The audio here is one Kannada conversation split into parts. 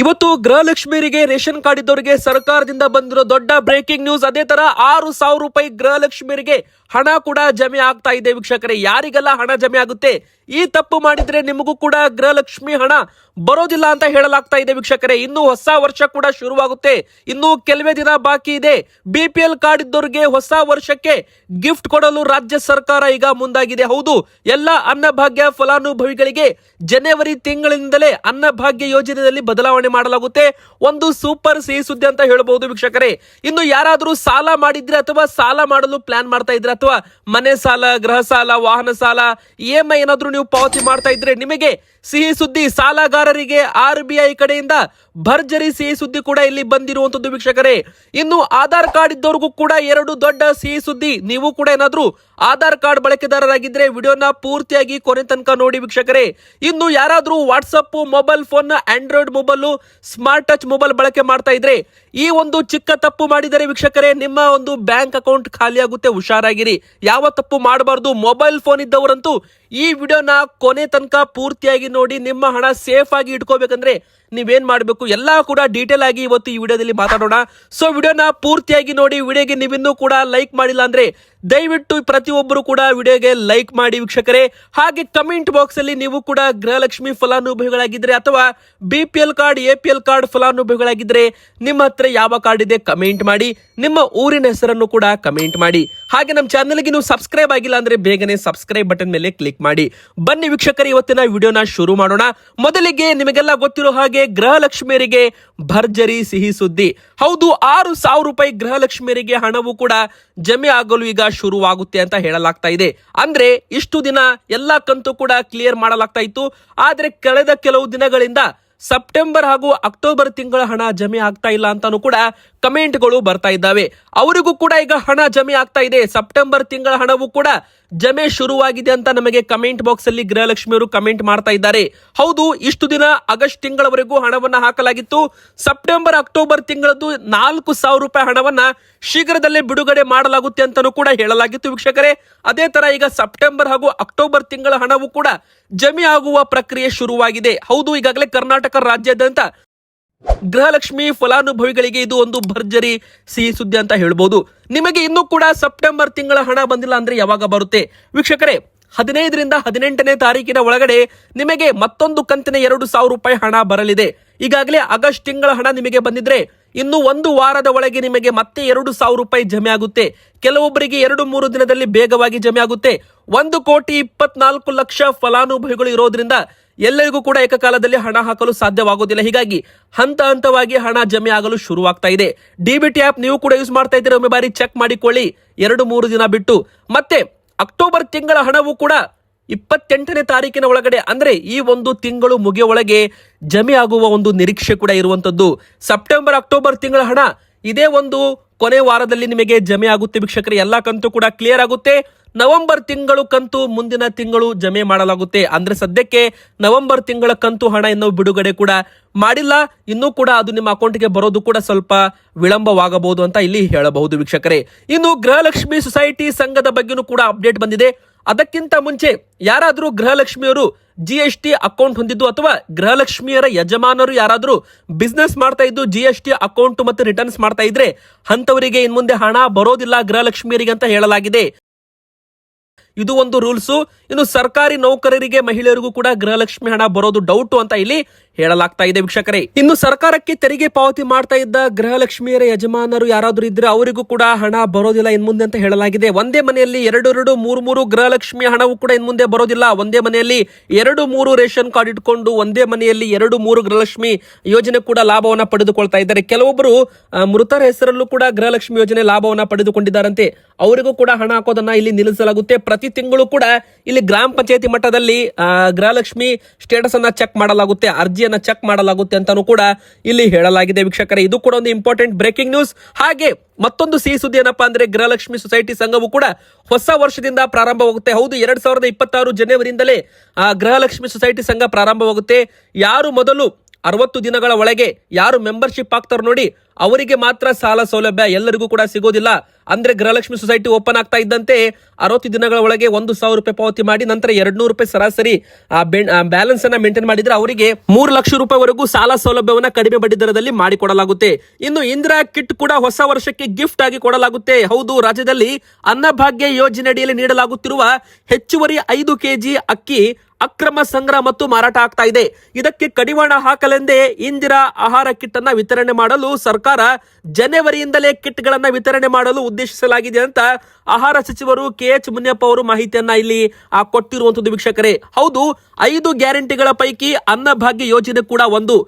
ಇವತ್ತು ಗೃಹಲಕ್ಷ್ಮಿಯರಿಗೆ ರೇಷನ್ ಕಾರ್ಡ್ ಇದ್ದವರಿಗೆ ಸರ್ಕಾರದಿಂದ ಬಂದಿರೋ ದೊಡ್ಡ ಬ್ರೇಕಿಂಗ್ ನ್ಯೂಸ್ ಅದೇ ತರ ಆರು ಸಾವಿರ ರೂಪಾಯಿ ಗೃಹಲಕ್ಷ್ಮಿಯರಿಗೆ ಹಣ ಕೂಡ ಜಮೆ ಆಗ್ತಾ ಇದೆ ವೀಕ್ಷಕರೇ. ಯಾರಿಗೆಲ್ಲ ಹಣ ಜಮೆ ಆಗುತ್ತೆ? ಈ ತಪ್ಪು ಮಾಡಿದ್ರೆ ನಿಮಗೂ ಕೂಡ ಗೃಹಲಕ್ಷ್ಮಿ ಹಣ ಬರೋದಿಲ್ಲ ಅಂತ ಹೇಳಲಾಗ್ತಾ ಇದೆ ವೀಕ್ಷಕರೇ. ಇನ್ನು ಹೊಸ ವರ್ಷ ಕೂಡ ಶುರುವಾಗುತ್ತೆ. ಇನ್ನು ಕೆಲವೇ ದಿನ ಬಾಕಿ ಇದೆ. ಬಿ ಪಿ ಎಲ್ ಕಾರ್ಡ್ ಇದ್ದವರಿಗೆ ಹೊಸ ವರ್ಷಕ್ಕೆ ಗಿಫ್ಟ್ ಕೊಡಲು ರಾಜ್ಯ ಸರ್ಕಾರ ಈಗ ಮುಂದಾಗಿದೆ. ಹೌದು, ಎಲ್ಲ ಅನ್ನಭಾಗ್ಯ ಫಲಾನುಭವಿಗಳಿಗೆ ಜನವರಿ ತಿಂಗಳಿಂದಲೇ ಅನ್ನಭಾಗ್ಯ ಯೋಜನೆಯಲ್ಲಿ ಬದಲಾವಣೆ ಮಾಡಲಾಗುತ್ತೆ. ಒಂದು ಸೂಪರ್ ಸಿಹಿ ಸುದ್ದಿ ಅಂತ ಹೇಳಬಹುದು ವೀಕ್ಷಕರೇ. ಇನ್ನು ಯಾರಾದರೂ ಸಾಲ ಮಾಡಿದ್ರೆ ಅಥವಾ ಸಾಲ ಮಾಡಲು ಪ್ಲಾನ್ ಮಾಡ್ತಾ ಇದ್ರೆ ಅಥವಾ ಮನೆ ಸಾಲ, ಗೃಹ ಸಾಲ, ವಾಹನ ಸಾಲ, ಇ ಎಂ ಐ ಏನಾದ್ರೂ ನೀವು ಪಾವತಿ ಮಾಡ್ತಾ ಇದ್ರೆ ನಿಮಗೆ ಸಿಹಿ ಸುದ್ದಿ ಸಾಲಗಾರರಿಗೆ ಆರ್ ಬಿ ಐ ಕಡೆಯಿಂದ ಭರ್ಜರಿ ಸಿಹಿ ಸುದ್ದಿ ಕೂಡ ಇಲ್ಲಿ ಬಂದಿರುವಂತದ್ದು ವೀಕ್ಷಕರೇ. ಇನ್ನು ಆಧಾರ್ ಕಾರ್ಡ್ ಇದ್ದವರಿಗೂ ಕೂಡ ಎರಡು ದೊಡ್ಡ ಸಿಹಿ ಸುದ್ದಿ. ನೀವು ಕೂಡ ಏನಾದ್ರೂ ಆಧಾರ್ ಕಾರ್ಡ್ ಬಳಕೆದಾರರಾಗಿದ್ರೆ ವಿಡಿಯೋನ ಪೂರ್ತಿಯಾಗಿ ಕೊನೆ ತನಕ ನೋಡಿ ವೀಕ್ಷಕರೇ. ಇನ್ನು ಯಾರಾದ್ರೂ WhatsApp mobile phone android mobile smart touch mobile ಬಳಕೆ ಮಾಡ್ತಾ ಇದ್ರೆ ಈ ಒಂದು ಚಿಕ್ಕ ತಪ್ಪು ಮಾಡಿದರೆ ವೀಕ್ಷಕರೇ ನಿಮ್ಮ ಒಂದು ಬ್ಯಾಂಕ್ ಅಕೌಂಟ್ ಖಾಲಿಯಾಗುತ್ತೆ, ಹುಷಾರಾಗಿರಿ. ಯಾವ ತಪ್ಪು ಮಾಡಬಾರ್ದು ಮೊಬೈಲ್ ಫೋನ್ ಇದ್ದವರಂತೂ ಈ ವಿಡಿಯೋನ ಕೊನೆ ತನಕ ಪೂರ್ತಿಯಾಗಿ ನೋಡಿ ನಿಮ್ಮ ಹಣ ಸೇಫ್ ಆಗಿ ಇಟ್ಕೋಬೇಕಂದ್ರೆ ನೀವೇನ್ ಮಾಡಬೇಕು? ಎಲ್ಲ ಕೂಡ ಡೀಟೇಲ್ ಆಗಿ ಇವತ್ತು ಈ ವಿಡಿಯೋದಲ್ಲಿ ಮಾತಾಡೋಣ. ಸೊ ವಿಡಿಯೋನ ಪೂರ್ತಿಯಾಗಿ ನೋಡಿ, ವಿಡಿಯೋಗೆ ನೀವಿನ್ನೂ ಕೂಡ ಲೈಕ್ ಮಾಡಿಲ್ಲ ಅಂದ್ರೆ ದಯವಿಟ್ಟು ಪ್ರತಿಯೊಬ್ಬರು ಕೂಡ ವಿಡಿಯೋಗೆ ಲೈಕ್ ಮಾಡಿ ವೀಕ್ಷಕರೇ. ಹಾಗೆ ಕಮೆಂಟ್ ಬಾಕ್ಸ್ ಅಲ್ಲಿ ನೀವು ಕೂಡ ಗೃಹಲಕ್ಷ್ಮಿ ಫಲಾನುಭವಿಗಳಾಗಿದ್ರೆ ಅಥವಾ B P L card A P L card ಫಲಾನುಭವಿಗಳಾಗಿದ್ರೆ ನಿಮ್ಮ ಹತ್ರ ಯಾವ ಕಾರ್ಡ್ ಇದೆ ಕಮೆಂಟ್ ಮಾಡಿ. ನಿಮ್ಮ ಊರಿನ ಹೆಸರನ್ನು ಕೂಡ ಕಮೆಂಟ್ ಮಾಡಿ. ಹಾಗೆ ನಮ್ಮ ಚಾನಲ್ಗೆ ನೀವು ಸಬ್ಸ್ಕ್ರೈಬ್ ಆಗಿಲ್ಲ ಅಂದ್ರೆ ಬೇಗನೆ ಸಬ್ಸ್ಕ್ರೈಬ್ ಬಟನ್ ಮೇಲೆ ಕ್ಲಿಕ್ ಮಾಡಿ. ಬನ್ನಿ ವೀಕ್ಷಕರೇ, ಇವತ್ತಿನ ವಿಡಿಯೋನ ಶುರು ಮಾಡೋಣ. ಮೊದಲಿಗೆ ನಿಮಗೆಲ್ಲ ಗೊತ್ತಿರೋ ಹಾಗೆ ಗೃಹಲಕ್ಷ್ಮಿಯರಿಗೆ ಭರ್ಜರಿ ಸಿಹಿ ಸುದ್ದಿ. ಹೌದು, ಆರು ಸಾವಿರ ರೂಪಾಯಿ ಗೃಹಲಕ್ಷ್ಮಿಯರಿಗೆ ಹಣವು ಕೂಡ ಜಮೆ ಆಗಲು ಈಗ ಶುರುವಾಗುತ್ತೆ ಅಂತ ಹೇಳಲಾಗ್ತಾ ಇದೆ. ಅಂದ್ರೆ ಇಷ್ಟು ದಿನ ಎಲ್ಲಾ ಕಂತು ಕೂಡ ಕ್ಲಿಯರ್ ಮಾಡಲಾಗ್ತಾ ಇತ್ತು. ಆದ್ರೆ ಕಳೆದ ಕೆಲವು ದಿನಗಳಿಂದ ಸೆಪ್ಟೆಂಬರ್ ಹಾಗೂ ಅಕ್ಟೋಬರ್ ತಿಂಗಳ ಹಣ ಜಮೆ ಆಗ್ತಾ ಇಲ್ಲ ಅಂತಾನು ಕೂಡ ಕಮೆಂಟ್ಗಳು ಬರ್ತಾ ಇದ್ದಾವೆ. ಅವರಿಗೂ ಕೂಡ ಈಗ ಹಣ ಜಮೆ ಆಗ್ತಾ ಇದೆ. ಸೆಪ್ಟೆಂಬರ್ ತಿಂಗಳ ಹಣವೂ ಕೂಡ ಜಮೆ ಶುರುವಾಗಿದೆ ಅಂತ ನಮಗೆ ಕಮೆಂಟ್ ಬಾಕ್ಸ್ ಅಲ್ಲಿ ಗೃಹಲಕ್ಷ್ಮಿ ಅವರು ಕಮೆಂಟ್ ಮಾಡ್ತಾ ಇದ್ದಾರೆ. ಹೌದು, ಇಷ್ಟು ದಿನ ಆಗಸ್ಟ್ ತಿಂಗಳವರೆಗೂ ಹಣವನ್ನ ಹಾಕಲಾಗಿತ್ತು. ಸೆಪ್ಟೆಂಬರ್, ಅಕ್ಟೋಬರ್ ತಿಂಗಳದ್ದು ನಾಲ್ಕು ಸಾವಿರ ರೂಪಾಯಿ ಹಣವನ್ನ ಶೀಘ್ರದಲ್ಲೇ ಬಿಡುಗಡೆ ಮಾಡಲಾಗುತ್ತೆ ಅಂತಾನೂ ಕೂಡ ಹೇಳಲಾಗಿತ್ತು ವೀಕ್ಷಕರೇ. ಅದೇ ತರ ಈಗ ಸೆಪ್ಟೆಂಬರ್ ಹಾಗೂ ಅಕ್ಟೋಬರ್ ತಿಂಗಳ ಹಣವೂ ಕೂಡ ಜಮೆ ಆಗುವ ಪ್ರಕ್ರಿಯೆ ಶುರುವಾಗಿದೆ. ಹೌದು, ಈಗಾಗಲೇ ಕರ್ನಾಟಕ ರಾಜ್ಯಾದ್ಯಂತ ಗೃಹಲಕ್ಷ್ಮಿ ಫಲಾನುಭವಿಗಳಿಗೆ ಇದು ಒಂದು ಭರ್ಜರಿ ಸಿಹಿ ಸುದ್ದಿ ಅಂತ ಹೇಳ್ಬೋದು. ನಿಮಗೆ ಇನ್ನೂ ಕೂಡ ಸೆಪ್ಟೆಂಬರ್ ತಿಂಗಳ ಹಣ ಬಂದಿಲ್ಲ ಅಂದ್ರೆ ಯಾವಾಗ ಬರುತ್ತೆ? ವೀಕ್ಷಕರೇ, ಹದಿನೈದರಿಂದ ಹದಿನೆಂಟನೇ ತಾರೀಕಿನ ಒಳಗಡೆ ನಿಮಗೆ ಮತ್ತೊಂದು ಕಂತಿನ ಎರಡು ಸಾವಿರ ರೂಪಾಯಿ ಹಣ ಬರಲಿದೆ. ಈಗಾಗಲೇ ಆಗಸ್ಟ್ ತಿಂಗಳ ಹಣ ನಿಮಗೆ ಬಂದಿದ್ರೆ ಇನ್ನು ಒಂದು ವಾರದ ಒಳಗೆ ನಿಮಗೆ ಮತ್ತೆ ಎರಡು ಸಾವಿರ ರೂಪಾಯಿ ಜಮೆ ಆಗುತ್ತೆ. ಕೆಲವೊಬ್ಬರಿಗೆ ಎರಡು ಮೂರು ದಿನದಲ್ಲಿ ಬೇಗವಾಗಿ ಜಮೆ ಆಗುತ್ತೆ. ಒಂದು ಕೋಟಿ ಇಪ್ಪತ್ನಾಲ್ಕು ಲಕ್ಷ ಫಲಾನುಭವಿಗಳು ಇರೋದ್ರಿಂದ ಎಲ್ಲರಿಗೂ ಕೂಡ ಏಕಕಾಲದಲ್ಲಿ ಹಣ ಹಾಕಲು ಸಾಧ್ಯವಾಗುವುದಿಲ್ಲ. ಹೀಗಾಗಿ ಹಂತ ಹಂತವಾಗಿ ಹಣ ಜಮೆ ಆಗಲು ಶುರುವಾಗ್ತಾ ಇದೆ. ಡಿಬಿಟಿ ಆಪ್ ನೀವು ಕೂಡ ಯೂಸ್ ಮಾಡ್ತಾ ಇದ್ದೀರಾ? ಒಮ್ಮೆ ಬಾರಿ ಚೆಕ್ ಮಾಡಿಕೊಳ್ಳಿ. ಎರಡು, ಮೂರು ದಿನ ಬಿಟ್ಟು. ಮತ್ತೆ ಅಕ್ಟೋಬರ್ ತಿಂಗಳ ಹಣವು ಕೂಡ ಇಪ್ಪತ್ತೆಂಟನೇ ತಾರೀಕಿನ ಒಳಗಡೆ, ಅಂದ್ರೆ ಈ ಒಂದು ತಿಂಗಳು ಮುಗಿಯ ಒಳಗೆ ಜಮೆ ಆಗುವ ಒಂದು ನಿರೀಕ್ಷೆ ಕೂಡ ಇರುವಂತದ್ದು. ಸೆಪ್ಟೆಂಬರ್, ಅಕ್ಟೋಬರ್ ತಿಂಗಳ ಹಣ ಇದೇ ಒಂದು ಕೊನೆ ವಾರದಲ್ಲಿ ನಿಮಗೆ ಜಮೆ ಆಗುತ್ತೆ. ವೀಕ್ಷಕರೇ, ಎಲ್ಲ ಕಂತು ಕೂಡ ಕ್ಲಿಯರ್ ಆಗುತ್ತೆ. ನವೆಂಬರ್ ತಿಂಗಳು ಕಂತು ಮುಂದಿನ ತಿಂಗಳು ಜಮೆ ಮಾಡಲಾಗುತ್ತೆ. ಅಂದ್ರೆ ಸದ್ಯಕ್ಕೆ ನವೆಂಬರ್ ತಿಂಗಳ ಕಂತು ಹಣ ಇನ್ನೂ ಬಿಡುಗಡೆ ಕೂಡ ಮಾಡಿಲ್ಲ. ಇನ್ನೂ ಕೂಡ ಅದು ನಿಮ್ಮ ಅಕೌಂಟ್ಗೆ ಬರೋದು ಕೂಡ ಸ್ವಲ್ಪ ವಿಳಂಬವಾಗಬಹುದು ಅಂತ ಇಲ್ಲಿ ಹೇಳಬಹುದು ವೀಕ್ಷಕರೇ. ಇನ್ನು ಗೃಹಲಕ್ಷ್ಮಿ ಸೊಸೈಟಿ ಸಂಘದ ಬಗ್ಗೆನೂ ಕೂಡ ಅಪ್ಡೇಟ್ ಬಂದಿದೆ. ಅದಕ್ಕಿಂತ ಮುಂಚೆ ಯಾರಾದರೂ ಗೃಹಲಕ್ಷ್ಮಿಯವರು ಜಿ ಎಸ್ ಟಿ ಅಕೌಂಟ್ ಹೊಂದಿದ್ದು ಅಥವಾ ಗೃಹಲಕ್ಷ್ಮಿಯರ ಯಜಮಾನರು ಯಾರಾದರೂ ಬಿಸ್ನೆಸ್ ಮಾಡ್ತಾ ಇದ್ದು ಜಿ ಎಸ್ ಟಿ ಅಕೌಂಟ್ ಮತ್ತು ರಿಟರ್ನ್ಸ್ ಮಾಡ್ತಾ ಇದ್ರೆ ಅಂತವರಿಗೆ ಇನ್ಮುಂದೆ ಹಣ ಬರೋದಿಲ್ಲ ಗೃಹಲಕ್ಷ್ಮಿಯರಿಗೆ ಅಂತ ಹೇಳಲಾಗಿದೆ. ಇದು ಒಂದು ರೂಲ್ಸು. ಇನ್ನು ಸರ್ಕಾರಿ ನೌಕರರಿಗೆ ಮಹಿಳೆಯರಿಗೂ ಕೂಡ ಗೃಹಲಕ್ಷ್ಮಿ ಹಣ ಬರೋದು ಡೌಟ್ ಅಂತ ಇಲ್ಲಿ ಹೇಳಲಾಗ್ತಾ ಇದೆ ವೀಕ್ಷಕರೇ. ಇನ್ನು ಸರ್ಕಾರಕ್ಕೆ ತೆರಿಗೆ ಪಾವತಿ ಮಾಡ್ತಾ ಇದ್ದ ಗೃಹಲಕ್ಷ್ಮಿಯರ ಯಜಮಾನರು ಯಾರಾದರೂ ಇದ್ರೆ ಅವರಿಗೂ ಕೂಡ ಹಣ ಬರೋದಿಲ್ಲ, ಇನ್ ಮುಂದೆ ಅಂತ ಹೇಳಲಾಗಿದೆ. ಒಂದೇ ಮನೆಯಲ್ಲಿ ಎರಡು ಎರಡು, ಮೂರು ಮೂರು ಗೃಹಲಕ್ಷ್ಮಿ ಹಣವು ಕೂಡ ಇನ್ ಮುಂದೆ ಬರೋದಿಲ್ಲ. ಒಂದೇ ಮನೆಯಲ್ಲಿ ಎರಡು, ಮೂರು ರೇಷನ್ ಕಾರ್ಡ್ ಇಟ್ಕೊಂಡು ಒಂದೇ ಮನೆಯಲ್ಲಿ ಎರಡು, ಮೂರು ಗೃಹಲಕ್ಷ್ಮಿ ಯೋಜನೆ ಕೂಡ ಲಾಭವನ್ನ ಪಡೆದುಕೊಳ್ತಾ ಇದ್ದಾರೆ. ಕೆಲವೊಬ್ಬರು ಮೃತರ ಹೆಸರಲ್ಲೂ ಕೂಡ ಗೃಹಲಕ್ಷ್ಮಿ ಯೋಜನೆ ಲಾಭವನ್ನ ಪಡೆದುಕೊಂಡಿದ್ದಾರಂತೆ. ಅವರಿಗೂ ಕೂಡ ಹಣ ಹಾಕೋದನ್ನ ಇಲ್ಲಿ ನಿಲ್ಲಿಸಲಾಗುತ್ತೆ. ಪ್ರತಿ ತಿಂಗಳು ಕೂಡ ಇಲ್ಲಿ ಗ್ರಾಮ ಪಂಚಾಯತಿ ಮಟ್ಟದಲ್ಲಿ ಗೃಹಲಕ್ಷ್ಮಿ ಸ್ಟೇಟಸ್ ಅನ್ನ ಚೆಕ್ ಮಾಡಲಾಗುತ್ತೆ. ಅರ್ಜಿಯನ್ನ ಚೆಕ್ ಮಾಡಲಾಗುತ್ತೆ ಅಂತಾನೂ ಕೂಡ ಇಲ್ಲಿ ಹೇಳಲಾಗಿದೆ. ವೀಕ್ಷಕರೇ, ಇದು ಕೂಡ ಒಂದು ಇಂಪಾರ್ಟೆಂಟ್ ಬ್ರೇಕಿಂಗ್ ನ್ಯೂಸ್ ಹಾಗೆ ಮತ್ತೊಂದು ಸಿಹಿ ಸುದ್ದಿ ಏನಪ್ಪಾ ಅಂದ್ರೆ ಗೃಹಲಕ್ಷ್ಮಿ ಸೊಸೈಟಿ ಸಂಘವು ಕೂಡ ಹೊಸ ವರ್ಷದಿಂದ ಪ್ರಾರಂಭವಾಗುತ್ತೆ. ಹೌದು, ಎರಡ್ ಸಾವಿರದ ಇಪ್ಪತ್ತಾರು ಜನವರಿಯಿಂದಲೇ ಆ ಗೃಹಲಕ್ಷ್ಮಿ ಸೊಸೈಟಿ ಸಂಘ ಪ್ರಾರಂಭವಾಗುತ್ತೆ. ಯಾರು ಮೊದಲು ಅರವತ್ತು ದಿನಗಳ ಒಳಗೆ ಯಾರು ಮೆಂಬರ್ಶಿಪ್ ಆಗ್ತಾರ ನೋಡಿ ಅವರಿಗೆ ಮಾತ್ರ ಸಾಲ ಸೌಲಭ್ಯ ಎಲ್ಲರಿಗೂ ಕೂಡ ಸಿಗೋದಿಲ್ಲ. ಅಂದ್ರೆ ಗೃಹಲಕ್ಷ್ಮಿ ಸೊಸೈಟಿ ಓಪನ್ ಆಗ್ತಾ ಇದ್ದಂತೆ ಅರವತ್ತು ದಿನಗಳ ಒಳಗೆ ಒಂದು ಸಾವಿರ ರೂಪಾಯಿ ಪಾವತಿ ಮಾಡಿ ನಂತರ ಎರಡ್ ನೂರು ರೂಪಾಯಿ ಸರಾಸರಿ ಬ್ಯಾಲೆನ್ಸ್ ಅನ್ನ ಮೇಂಟೈನ್ ಮಾಡಿದ್ರೆ ಅವರಿಗೆ ಮೂರು ಲಕ್ಷ ರೂಪಾಯಿವರೆಗೂ ಸಾಲ ಸೌಲಭ್ಯವನ್ನ ಕಡಿಮೆ ಬಡ್ಡಿ ದರದಲ್ಲಿ ಮಾಡಿಕೊಡಲಾಗುತ್ತೆ. ಇನ್ನು ಇಂದಿರಾ ಕಿಟ್ ಕೂಡ ಹೊಸ ವರ್ಷಕ್ಕೆ ಗಿಫ್ಟ್ ಆಗಿ ಕೊಡಲಾಗುತ್ತೆ. ಹೌದು, ರಾಜ್ಯದಲ್ಲಿ ಅನ್ನಭಾಗ್ಯ ಯೋಜನೆ ಅಡಿಯಲ್ಲಿ ನೀಡಲಾಗುತ್ತಿರುವ ಹೆಚ್ಚುವರಿ ಐದು ಕೆಜಿ ಅಕ್ಕಿ ಅಕ್ರಮ ಸಂಗ್ರಹ ಮತ್ತು ಮಾರಾಟ ಆಗ್ತಾ ಇದೆ. ಇದಕ್ಕೆ ಕಡಿವಾಣ ಹಾಕಲೆಂದೇ ಇಂದಿರಾ ಆಹಾರ ಕಿಟ್ ಅನ್ನ ವಿತರಣೆ ಮಾಡಲು ಸರ್ಕಾರ ಜನವರಿಯಿಂದಲೇ ಕಿಟ್ ಗಳನ್ನ ವಿತರಣೆ ಮಾಡಲು ಉದ್ದೇಶಿಸಲಾಗಿದೆ ಅಂತ ಆಹಾರ ಸಚಿವರು ಕೆ ಎಚ್ ಮುನಿಯಪ್ಪ ಅವರು ಮಾಹಿತಿಯನ್ನ ಇಲ್ಲಿ ಕೊಟ್ಟಿರುವಂತದ್ದು ವೀಕ್ಷಕರೇ. ಹೌದು, ಐದು ಗ್ಯಾರಂಟಿಗಳ ಪೈಕಿ ಅನ್ನಭಾಗ್ಯ ಯೋಜನೆ ಕೂಡ ಒಂದು.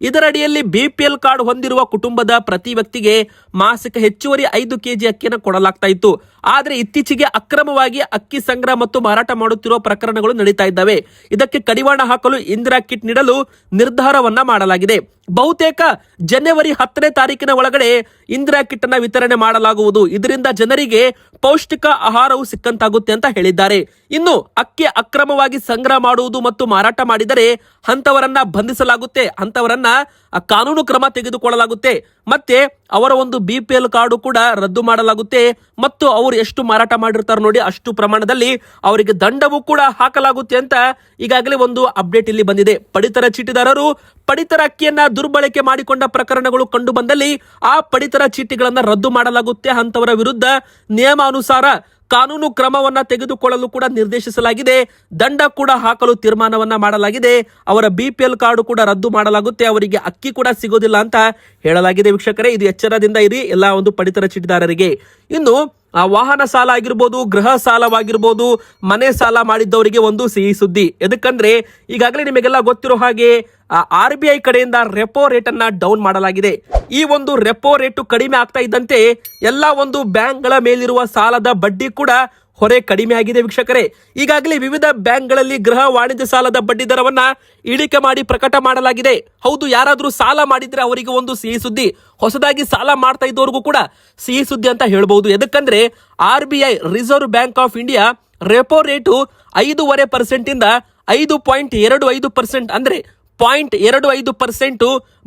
ಇದರಡಿಯಲ್ಲಿ ಬಿಪಿಎಲ್ ಕಾರ್ಡ್ ಹೊಂದಿರುವ ಕುಟುಂಬದ ಪ್ರತಿ ವ್ಯಕ್ತಿಗೆ ಮಾಸಿಕ ಹೆಚ್ಚುವರಿ ಐದು ಕೆಜಿ ಅಕ್ಕಿಯನ್ನು ಕೊಡಲಾಗ್ತಾ ಇತ್ತು. ಆದರೆ ಇತ್ತೀಚೆಗೆ ಅಕ್ರಮವಾಗಿ ಅಕ್ಕಿ ಸಂಗ್ರಹ ಮತ್ತು ಮಾರಾಟ ಮಾಡುತ್ತಿರುವ ಪ್ರಕರಣಗಳು ನಡೀತಾ ಇದ್ದಾವೆ. ಇದಕ್ಕೆ ಕಡಿವಾಣ ಹಾಕಲು ಇಂದಿರಾ ಕಿಟ್ ನೀಡಲು ನಿರ್ಧಾರವನ್ನ ಮಾಡಲಾಗಿದೆ. ಬಹುತೇಕ ಜನವರಿ ಹತ್ತನೇ ತಾರೀಕಿನ ಒಳಗಡೆ ಇಂದಿರಾ ಕಿಟ್ ಅನ್ನ ವಿತರಣೆ ಮಾಡಲಾಗುವುದು. ಇದರಿಂದ ಜನರಿಗೆ ಪೌಷ್ಟಿಕ ಆಹಾರವು ಸಿಕ್ಕಂತಾಗುತ್ತೆ ಅಂತ ಹೇಳಿದ್ದಾರೆ. ಇನ್ನು ಅಕ್ಕಿ ಅಕ್ರಮವಾಗಿ ಸಂಗ್ರಹ ಮಾಡುವುದು ಮತ್ತು ಮಾರಾಟ ಮಾಡಿದರೆ ಅಂತವರನ್ನ ಬಂಧಿಸಲಾಗುತ್ತೆ. ಅಂತವರನ್ನ ಕಾನೂನು ಕ್ರಮ ತೆಗೆದುಕೊಳ್ಳಲಾಗುತ್ತೆ. ಮತ್ತೆ ಅವರ ಒಂದು ಬಿ ಪಿ ಎಲ್ ಕಾರ್ಡು ಕೂಡ ರದ್ದು ಮಾಡಲಾಗುತ್ತೆ. ಮತ್ತು ಅವರು ಎಷ್ಟು ಮಾರಾಟ ಮಾಡಿರ್ತಾರೆ ನೋಡಿ ಅಷ್ಟು ಪ್ರಮಾಣದಲ್ಲಿ ಅವರಿಗೆ ದಂಡವೂ ಕೂಡ ಹಾಕಲಾಗುತ್ತೆ ಅಂತ ಈಗಾಗಲೇ ಒಂದು ಅಪ್ಡೇಟ್ ಇಲ್ಲಿ ಬಂದಿದೆ. ಪಡಿತರ ಚೀಟಿದಾರರು ಪಡಿತರ ಅಕ್ಕಿಯನ್ನ ದುರ್ಬಳಕೆ ಮಾಡಿಕೊಂಡ ಪ್ರಕರಣಗಳು ಕಂಡು ಬಂದಲ್ಲಿ ಆ ಪಡಿತರ ಚೀಟಿಗಳನ್ನು ರದ್ದು ಮಾಡಲಾಗುತ್ತೆ ಅಂತವರ ವಿರುದ್ಧ ನಿಯಮಾನುಸಾರ ಕಾನೂನು ಕ್ರಮವನ್ನ ತೆಗೆದುಕೊಳ್ಳಲು ಕೂಡ ನಿರ್ದೇಶಿಸಲಾಗಿದೆ. ದಂಡ ಕೂಡ ಹಾಕಲು ತೀರ್ಮಾನವನ್ನ ಮಾಡಲಾಗಿದೆ. ಅವರ ಬಿಪಿಎಲ್ ಕಾರ್ಡ್ ಕೂಡ ರದ್ದು ಮಾಡಲಾಗುತ್ತೆ. ಅವರಿಗೆ ಅಕ್ಕಿ ಕೂಡ ಸಿಗೋದಿಲ್ಲ ಅಂತ ಹೇಳಲಾಗಿದೆ ವೀಕ್ಷಕರೇ. ಇದು ಎಚ್ಚರದಿಂದ ಇರಿ. ಎಲ್ಲ ಒಂದು ಪಡಿತರ ಚೀಟಿದಾರರಿಗೆ. ಇನ್ನು ಆ ವಾಹನ ಸಾಲ ಆಗಿರ್ಬೋದು, ಗೃಹ ಸಾಲವಾಗಿರ್ಬೋದು, ಮನೆ ಸಾಲ ಮಾಡಿದ್ದವರಿಗೆ ಒಂದು ಸಿಹಿ ಸುದ್ದಿ. ಎದಕ್ಕಂದ್ರೆ, ಈಗಾಗಲೇ ನಿಮಗೆಲ್ಲ ಗೊತ್ತಿರೋ ಹಾಗೆ ಆರ್ ಬಿ ಐ ಕಡೆಯಿಂದ ರೆಪೋ ರೇಟ್ ಅನ್ನ ಡೌನ್ ಮಾಡಲಾಗಿದೆ. ಈ ಒಂದು ರೆಪೋ ರೇಟು ಕಡಿಮೆ ಆಗ್ತಾ ಇದ್ದಂತೆ, ಎಲ್ಲ ಒಂದು ಬ್ಯಾಂಕ್ಗಳ ಮೇಲಿರುವ ಸಾಲದ ಬಡ್ಡಿ ಕೂಡ ಹೊರೆ ಕಡಿಮೆ ಆಗಿದೆ ವೀಕ್ಷಕರೇ. ಈಗಾಗಲೇ ವಿವಿಧ ಬ್ಯಾಂಕ್ಗಳಲ್ಲಿ ಗೃಹ ವಾಣಿಜ್ಯ ಸಾಲದ ಬಡ್ಡಿ ದರವನ್ನ ಇಳಿಕೆ ಮಾಡಿ ಪ್ರಕಟ ಮಾಡಲಾಗಿದೆ. ಹೌದು, ಯಾರಾದರೂ ಸಾಲ ಮಾಡಿದ್ರೆ ಅವರಿಗೆ ಒಂದು ಸಿಹಿ ಸುದ್ದಿ. ಹೊಸದಾಗಿ ಸಾಲ ಮಾಡ್ತಾ ಇದ್ದವರಿಗೂ ಕೂಡ ಸಿಹಿ ಸುದ್ದಿ ಅಂತ ಹೇಳಬಹುದು. ಎದಕ್ಕಂದ್ರೆ R B I reserve bank of India repo rate ಐದೂವರೆ ಪರ್ಸೆಂಟ್ ಇಂದ ಐದು ಪಾಯಿಂಟ್ ಎರಡು ಐದು ಪರ್ಸೆಂಟ್ ಅಂದ್ರೆ ಪಾಯಿಂಟ್ ಎರಡು ಐದು ಪರ್ಸೆಂಟ್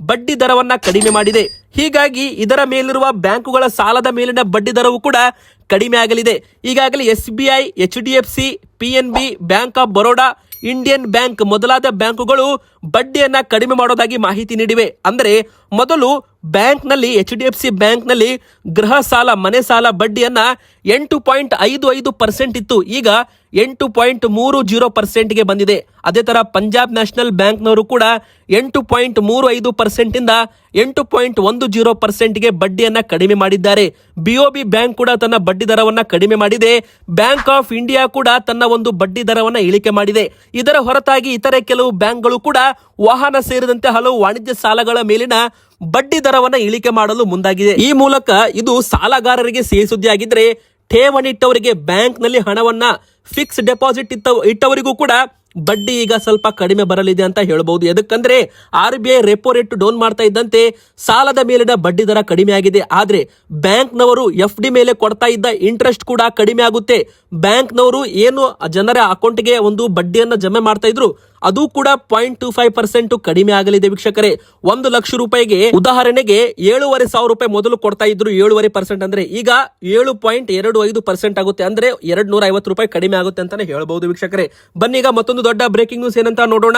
ಬಡ್ಡಿ ದರವನ್ನ ಕಡಿಮೆ ಮಾಡಿದೆ. ಹೀಗಾಗಿ ಇದರ ಮೇಲಿರುವ ಬ್ಯಾಂಕುಗಳ ಸಾಲದ ಮೇಲಿನ ಬಡ್ಡಿ ದರವು ಕೂಡ ಕಡಿಮೆ ಆಗಲಿದೆ. ಈಗಾಗಲೇ S B I H D F C, P N B, bank of Baroda, Indian bank ಮೊದಲಾದ ಬ್ಯಾಂಕುಗಳು ಬಡ್ಡಿಯನ್ನ ಕಡಿಮೆ ಮಾಡೋದಾಗಿ ಮಾಹಿತಿ ನೀಡಿವೆ. ಅಂದರೆ ಮೊದಲು ಬ್ಯಾಂಕ್ನಲ್ಲಿ, ಎಚ್ ಡಿ ಎಫ್ ಸಿ ಬ್ಯಾಂಕ್ನಲ್ಲಿ ಗೃಹ ಸಾಲ, ಮನೆ ಸಾಲ ಬಡ್ಡಿಯನ್ನ ಎಂಟು ಪಾಯಿಂಟ್ ಐದು ಐದು ಪರ್ಸೆಂಟ್ ಇತ್ತು. ಈಗ ಎಂಟು ಪಾಯಿಂಟ್ ಮೂರು ಜೀರೋ ಪರ್ಸೆಂಟ್ಗೆ ಬಂದಿದೆ. ಅದೇ ಥರ ಪಂಜಾಬ್ ನ್ಯಾಷನಲ್ ಬ್ಯಾಂಕ್ನವರು ಕೂಡ ಎಂಟು ಪಾಯಿಂಟ್ ಮೂರು ಐದು ಪರ್ಸೆಂಟ್ ಇಂದ ಎಂಟು ಪಾಯಿಂಟ್ ಒಂದು ಜೀರೋ ಪರ್ಸೆಂಟ್ಗೆ ಬಡ್ಡಿಯನ್ನು ಕಡಿಮೆ ಮಾಡಿದ್ದಾರೆ. ಬಿಒಬಿ ಬ್ಯಾಂಕ್ ಕೂಡ ತನ್ನ ಬಡ್ಡಿ ದರವನ್ನು ಕಡಿಮೆ ಮಾಡಿದೆ. ಬ್ಯಾಂಕ್ ಆಫ್ ಇಂಡಿಯಾ ಕೂಡ ತನ್ನ ಒಂದು ಬಡ್ಡಿ ದರವನ್ನು ಇಳಿಕೆ ಮಾಡಿದೆ. ಇದರ ಹೊರತಾಗಿ ಇತರೆ ಕೆಲವು ಬ್ಯಾಂಕ್ಗಳು ಕೂಡ ವಾಹನ ಸೇರಿದಂತೆ ಹಲವು ವಾಣಿಜ್ಯ ಸಾಲಗಳ ಮೇಲಿನ ಬಡ್ಡಿ ದರವನ್ನ ಇಳಿಕೆ ಮಾಡಲು ಮುಂದಾಗಿದೆ. ಈ ಮೂಲಕ ಇದು ಸಾಲಗಾರರಿಗೆ ಸಿಹಿ ಸುದ್ದಿಯಾಗಿದ್ರೆ ಠೇವಣಿ ಇಟ್ಟವರಿಗೆ ಬ್ಯಾಂಕ್ನಲ್ಲಿ ಹಣವನ್ನ ಫಿಕ್ಸ್ ಡೆಪಾಸಿಟ್ ಇತ್ತ, ಇಟ್ಟವರಿಗೂ ಕೂಡ ಬಡ್ಡಿ ಈಗ ಸ್ವಲ್ಪ ಕಡಿಮೆ ಬರಲಿದೆ ಅಂತ ಹೇಳಬಹುದು ಎದಕ್ಕಂದ್ರೆ R B I repo rate down ಮಾಡ್ತಾ ಇದ್ದಂತೆ ಸಾಲದ ಮೇಲಿನ ಬಡ್ಡಿ ದರ ಕಡಿಮೆ ಆಗಿದೆ. ಆದ್ರೆ ಬ್ಯಾಂಕ್ನವರು ಎಫ್ ಡಿ ಮೇಲೆ ಕೊಡ್ತಾ ಇದ್ದ ಇಂಟ್ರೆಸ್ಟ್ ಕೂಡ ಕಡಿಮೆ ಆಗುತ್ತೆ. ಬ್ಯಾಂಕ್ನವರು ಏನು ಜನರ ಅಕೌಂಟ್ಗೆ ಒಂದು ಬಡ್ಡಿಯನ್ನು ಜಮೆ ಮಾಡ್ತಾ ಇದ್ರು ಅದು ಕೂಡ ಪಾಯಿಂಟ್ ಟು ಫೈವ್ ಪರ್ಸೆಂಟ್ ಕಡಿಮೆ ಆಗಲಿದೆ ವೀಕ್ಷಕರೇ. ಒಂದು ಲಕ್ಷ ರೂಪಾಯಿಗೆ ಉದಾಹರಣೆಗೆ ಏಳುವರೆ ಸಾವಿರ ರೂಪಾಯಿ ಮೊದಲು ಕೊಡ್ತಾ ಇದ್ರು ಏಳುವರೆ ಪರ್ಸೆಂಟ್ ಅಂದ್ರೆ ಈಗ ಏಳು ಪಾಯಿಂಟ್ ಎರಡು ಐದು ಪರ್ಸೆಂಟ್ ಆಗುತ್ತೆ ಅಂದ್ರೆ ಎರಡ್ ನೂರ ಐವತ್ತು ರೂಪಾಯಿ ಕಡಿಮೆ ಆಗುತ್ತೆ ಅಂತಾನೆ ಹೇಳ್ಬಹುದು ವೀಕ್ಷಕರೇ. ಬನ್ನಿ ಈಗ ಮತ್ತೊಂದು ದೊಡ್ಡ ಬ್ರೇಕಿಂಗ್ ನ್ಯೂಸ್ ಏನಂತ ನೋಡೋಣ.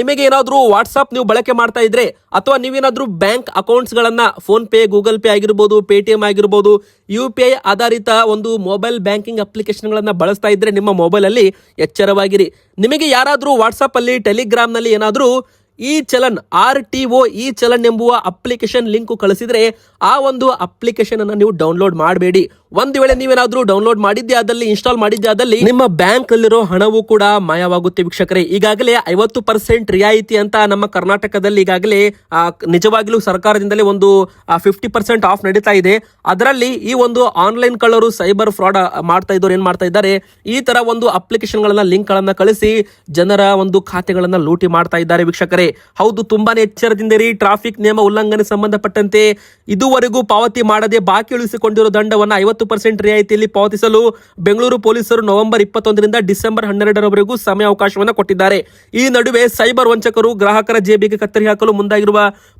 ನಿಮಗೆ ಏನಾದ್ರೂ ವಾಟ್ಸ್ಆಪ್ ನೀವು ಬಳಕೆ ಮಾಡ್ತಾ ಇದ್ರೆ ಅಥವಾ ನೀವೇನಾದ್ರೂ ಬ್ಯಾಂಕ್ ಅಕೌಂಟ್ಸ್ ಗಳನ್ನ ಫೋನ್ ಪೇ ಗೂಗಲ್ ಪೇ ಆಗಿರ್ಬೋದು ಪೇಟಿಎಂ ಆಗಿರ್ಬೋದು ಯು ಪಿ ಐ ಆಧಾರಿತ ಒಂದು ಮೊಬೈಲ್ ಬ್ಯಾಂಕಿಂಗ್ ಅಪ್ಲಿಕೇಶನ್ ಗಳನ್ನ ಬಳಸ್ತಾ ಇದ್ರೆ ನಿಮ್ಮ ಮೊಬೈಲ್ ಅಲ್ಲಿ ಎಚ್ಚರವಾಗಿರಿ. ನಿಮಗೆ ಯಾರಾದ್ರೂ ವಾಟ್ಸ್ಆಪ್ ಅಲ್ಲಿ ಟೆಲಿಗ್ರಾಮ್ನಲ್ಲಿ ಏನಾದ್ರೂ ಈ ಚಲನ್, ಆರ್ ಟಿ ಒ ಈ ಚಲನ್ ಎಂಬುವ ಅಪ್ಲಿಕೇಶನ್ ಲಿಂಕ್ ಕಳಿಸಿದ್ರೆ ಆ ಒಂದು ಅಪ್ಲಿಕೇಶನ್ ಅನ್ನ ನೀವು ಡೌನ್ಲೋಡ್ ಮಾಡಬೇಡಿ. ಒಂದು ವೇಳೆ ನೀವೇನಾದ್ರೂ ಡೌನ್ಲೋಡ್ ಮಾಡಿದ್ದೆ ಆದಲ್ಲಿ, ಇನ್ಸ್ಟಾಲ್ ಮಾಡಿದ್ದೆ ಆದಲ್ಲಿ ನಿಮ್ಮ ಬ್ಯಾಂಕ್ ಅಲ್ಲಿರೋ ಹಣವು ಕೂಡ ಮಾಯವಾಗುತ್ತೆ ವೀಕ್ಷಕರೇ. ಈಗಾಗಲೇ ಐವತ್ತು ಪರ್ಸೆಂಟ್ ರಿಯಾಯಿತಿ ಅಂತ ನಮ್ಮ ಕರ್ನಾಟಕದಲ್ಲಿ ಈಗಾಗಲೇ ನಿಜವಾಗಿಲೂ ಸರ್ಕಾರದಿಂದಲೇ ಒಂದು ಫಿಫ್ಟಿ ಪರ್ಸೆಂಟ್ ಆಫ್ ನಡೀತಾ ಇದೆ. ಅದರಲ್ಲಿ ಈ ಒಂದು ಆನ್ಲೈನ್ ಕಳ್ಳರು ಸೈಬರ್ ಫ್ರಾಡ್ ಮಾಡ್ತಾ ಇದ್ದವ್ರು ಏನ್ ಮಾಡ್ತಾ ಇದ್ದಾರೆ? ಈ ತರ ಒಂದು ಅಪ್ಲಿಕೇಶನ್ ಗಳನ್ನ ಲಿಂಕ್ ಗಳನ್ನ ಕಳಿಸಿ ಜನರ ಒಂದು ಖಾತೆಗಳನ್ನ ಲೂಟಿ ಮಾಡ್ತಾ ಇದ್ದಾರೆ ವೀಕ್ಷಕರೇ. ಹೌದು, ತುಂಬಾನೇ ಎಚ್ಚರದಿಂದಿರಿ ಟ್ರಾಫಿಕ್ ನಿಯಮ ಉಲ್ಲಂಘನೆ ಸಂಬಂಧಪಟ್ಟಂತೆ ಇದುವರೆಗೂ ಪಾವತಿ ಮಾಡದೆ ಬಾಕಿ ಉಳಿಸಿಕೊಂಡಿರುವ ದಂಡವನ್ನು ಐವತ್ತು ಪರ್ಸೆಂಟ್ ರಿಯಾಯಿತಿಯಲ್ಲಿ ಪಾವತಿಸಲು ಬೆಂಗಳೂರು ಪೊಲೀಸರು ನವೆಂಬರ್ ಇಪ್ಪತ್ತೊಂದರಿಂದ ಡಿಸೆಂಬರ್ ಹನ್ನೆರಡರವರೆಗೂ ಸಮಯಾವಕಾಶವನ್ನು ಕೊಟ್ಟಿದ್ದಾರೆ. ಈ ನಡುವೆ ಸೈಬರ್ ವಂಚಕರು ಗ್ರಾಹಕರ ಜೇಬಿಗೆ ಕತ್ತರಿ ಹಾಕಲು ಮುಂದಾಗಿರುವ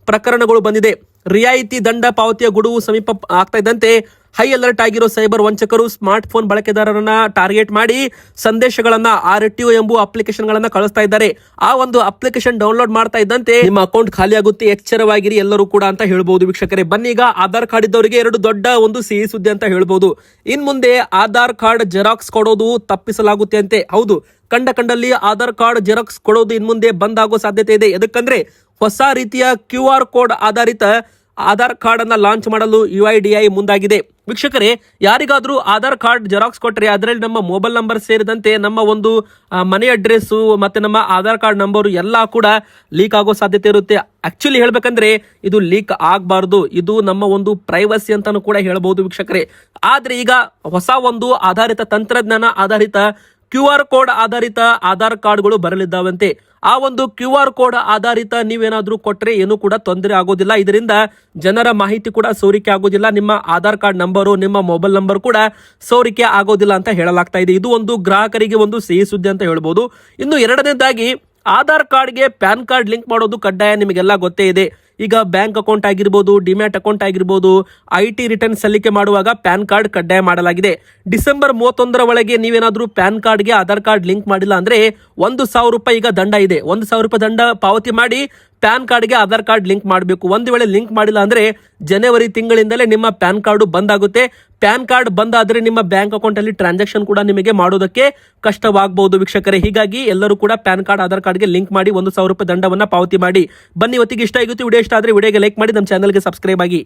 ಪ್ರಕರಣಗಳು ಬಂದಿದೆ. ರಿಯಾಯಿತಿ ದಂಡ ಪಾವತಿಯ ಗುಡುವು ಸಮೀಪ ಆಗ್ತಾ ಇದ್ದಂತೆ ಹೈ ಅಲರ್ಟ್ ಆಗಿರೋ ಸೈಬರ್ ವಂಚಕರು ಸ್ಮಾರ್ಟ್ ಫೋನ್ ಬಳಕೆದಾರರನ್ನ ಟಾರ್ಗೆಟ್ ಮಾಡಿ ಸಂದೇಶಗಳನ್ನ ಆರ್ ಟಿ ಎಂಬ ಅಪ್ಲಿಕೇಶನ್ ಗಳನ್ನ ಕಳಿಸ್ತಾ ಇದ್ದಾರೆ. ಆ ಒಂದು ಅಪ್ಲಿಕೇಶನ್ ಡೌನ್ಲೋಡ್ ಮಾಡ್ತಾ ಇದ್ದಂತೆ ನಿಮ್ಮ ಅಕೌಂಟ್ ಖಾಲಿ ಆಗುತ್ತೆ ಎಚ್ಚರವಾಗಿರಿ ಎಲ್ಲರೂ ಕೂಡ ಅಂತ ಹೇಳ್ಬಹುದು ವೀಕ್ಷಕರೇ. ಬನ್ನಿ ಈಗ ಆಧಾರ್ ಕಾರ್ಡ್ ಇದ್ದವರಿಗೆ ಎರಡು ದೊಡ್ಡ ಒಂದು ಸಿಹಿ ಸುದ್ದಿ ಅಂತ ಹೇಳ್ಬಹುದು ಇನ್ ಮುಂದೆ ಆಧಾರ್ ಕಾರ್ಡ್ ಜೆರಾಕ್ಸ್ ಕೊಡೋದು ತಪ್ಪಿಸಲಾಗುತ್ತೆ ಅಂತೆ. ಹೌದು, ಕಂಡ ಕಂಡಲ್ಲಿ ಆಧಾರ್ ಕಾರ್ಡ್ ಜೆರಾಕ್ಸ್ ಕೊಡೋದು ಇನ್ ಮುಂದೆ ಬಂದ್ ಆಗೋ ಸಾಧ್ಯತೆ ಇದೆ. ಎದಕ್ಕಂದ್ರೆ ಹೊಸ ರೀತಿಯ ಕ್ಯೂ ಕೋಡ್ ಆಧಾರಿತ ಆಧಾರ್ ಕಾರ್ಡ್ ಅನ್ನ ಲಾಂಚ್ ಮಾಡಲು ಯು ಐ ಡಿ ಐ ಮುಂದಾಗಿದೆ. ವೀಕ್ಷಕರೇ, ಯಾರಿಗಾದರೂ ಆಧಾರ್ ಕಾರ್ಡ್ ಜೆರಾಕ್ಸ್ ಕೊಟ್ಟರೆ ಅದರಲ್ಲಿ ನಮ್ಮ ಮೊಬೈಲ್ ನಂಬರ್ ಸೇರಿದಂತೆ ನಮ್ಮ ಒಂದು ಮನೆ ಅಡ್ರೆಸ್ಸು ಮತ್ತೆ ನಮ್ಮ ಆಧಾರ್ ಕಾರ್ಡ್ ನಂಬರು ಎಲ್ಲ ಕೂಡ ಲೀಕ್ ಆಗೋ ಸಾಧ್ಯತೆ ಇರುತ್ತೆ. ಆ್ಯಕ್ಚುಲಿ ಹೇಳಬೇಕಂದ್ರೆ ಇದು ಲೀಕ್ ಆಗಬಾರ್ದು. ಇದು ನಮ್ಮ ಒಂದು ಪ್ರೈವಸಿ ಅಂತಲೂ ಕೂಡ ಹೇಳ್ಬೋದು ವೀಕ್ಷಕರೇ. ಆದರೆ ಈಗ ಹೊಸ ಒಂದು ಆಧಾರಿತ ತಂತ್ರಜ್ಞಾನ ಆಧಾರಿತ ಕ್ಯೂ ಆರ್ ಕೋಡ್ ಆಧಾರಿತ ಆಧಾರ್ ಕಾರ್ಡ್ಗಳು ಬರಲಿದ್ದಾವಂತೆ. ಆ ಒಂದು ಕ್ಯೂ ಆರ್ ಕೋಡ್ ಆಧಾರಿತ ನೀವೇನಾದರೂ ಕೊಟ್ಟರೆ ಏನು ಕೂಡ ತೊಂದರೆ ಆಗೋದಿಲ್ಲ. ಇದರಿಂದ ಜನರ ಮಾಹಿತಿ ಕೂಡ ಸೋರಿಕೆ ಆಗೋದಿಲ್ಲ. ನಿಮ್ಮ ಆಧಾರ್ ಕಾರ್ಡ್ ನಂಬರು, ನಿಮ್ಮ ಮೊಬೈಲ್ ನಂಬರ್ ಕೂಡ ಸೋರಿಕೆ ಆಗೋದಿಲ್ಲ ಅಂತ ಹೇಳಲಾಗ್ತಾ ಇದೆ. ಇದು ಒಂದು ಗ್ರಾಹಕರಿಗೆ ಒಂದು ಸಿಹಿ ಸುದ್ದಿ ಅಂತ ಹೇಳ್ಬೋದು. ಇನ್ನು ಎರಡನೇದಾಗಿ, ಆಧಾರ್ ಕಾರ್ಡ್ಗೆ ಪ್ಯಾನ್ ಕಾರ್ಡ್ ಲಿಂಕ್ ಮಾಡೋದು ಕಡ್ಡಾಯ ನಿಮಗೆಲ್ಲ ಗೊತ್ತೇ ಇದೆ. ಈಗ ಬ್ಯಾಂಕ್ ಅಕೌಂಟ್ ಆಗಿರ್ಬೋದು, ಡಿಮ್ಯಾಟ್ ಅಕೌಂಟ್ ಆಗಿರ್ಬೋದು, ಐ ಟಿ ರಿಟರ್ನ್ ಸಲ್ಲಿಕೆ ಮಾಡುವಾಗ ಪ್ಯಾನ್ ಕಾರ್ಡ್ ಕಡ್ಡಾಯ ಮಾಡಲಾಗಿದೆ. ಡಿಸೆಂಬರ್ ಮೂವತ್ತೊಂದರ ಒಳಗೆ ನೀವೇನಾದರೂ ಪ್ಯಾನ್ ಕಾರ್ಡ್ಗೆ ಆಧಾರ್ ಕಾರ್ಡ್ ಲಿಂಕ್ ಮಾಡಿಲ್ಲ ಅಂದರೆ ಒಂದು ಸಾವಿರ ರೂಪಾಯಿ ಈಗ ದಂಡ ಇದೆ. ಒಂದು ಸಾವಿರ ರೂಪಾಯಿ ದಂಡ ಪಾವತಿ ಮಾಡಿ ಪ್ಯಾನ್ ಕಾರ್ಡ್ಗೆ ಆಧಾರ್ ಕಾರ್ಡ್ ಲಿಂಕ್ ಮಾಡಬೇಕು. ಒಂದು ವೇಳೆ ಲಿಂಕ್ ಮಾಡಿಲ್ಲ ಅಂದ್ರೆ ಜನವರಿ ತಿಂಗಳಿಂದಲೇ ನಿಮ್ಮ ಪ್ಯಾನ್ ಕಾರ್ಡು ಬಂದ್ ಆಗುತ್ತೆ ಪ್ಯಾನ್ ಕಾರ್ಡ್ ಬಂದಾದರೆ ನಿಮ್ಮ ಬ್ಯಾಂಕ್ ಅಕೌಂಟ್ ಅಲ್ಲಿ ಟ್ರಾನ್ಸಾಕ್ಷನ್ ಕೂಡ ನಿಮಗೆ ಮಾಡೋದಕ್ಕೆ ಕಷ್ಟವಾಗಬಹುದು ವೀಕ್ಷಕರೇ. ಹೀಗಾಗಿ ಎಲ್ಲರೂ ಕೂಡ ಪ್ಯಾನ್ ಕಾರ್ಡ್, ಆಧಾರ್ ಕಾರ್ಡ್ಗೆ ಲಿಂಕ್ ಮಾಡಿ ಒಂದು ಸಾವಿರ ರೂಪಾಯಿ ದಂಡವನ್ನ ಪಾವತಿ ಮಾಡಿ. ಬನ್ನಿ ಇವತ್ತಿಗೆ ಇಷ್ಟ ಆಗುತ್ತೆ ವಿಡಿಯೋ ಇಷ್ಟ ಆದ್ರೆ ವಿಡಿಯೋಗೆ ಲೈಕ್ ಮಾಡಿ, ನಮ್ಮ ಚಾನಲ್ಗೆ ಸಬ್ಸ್ಕ್ರೈಬ್ ಆಗಿ.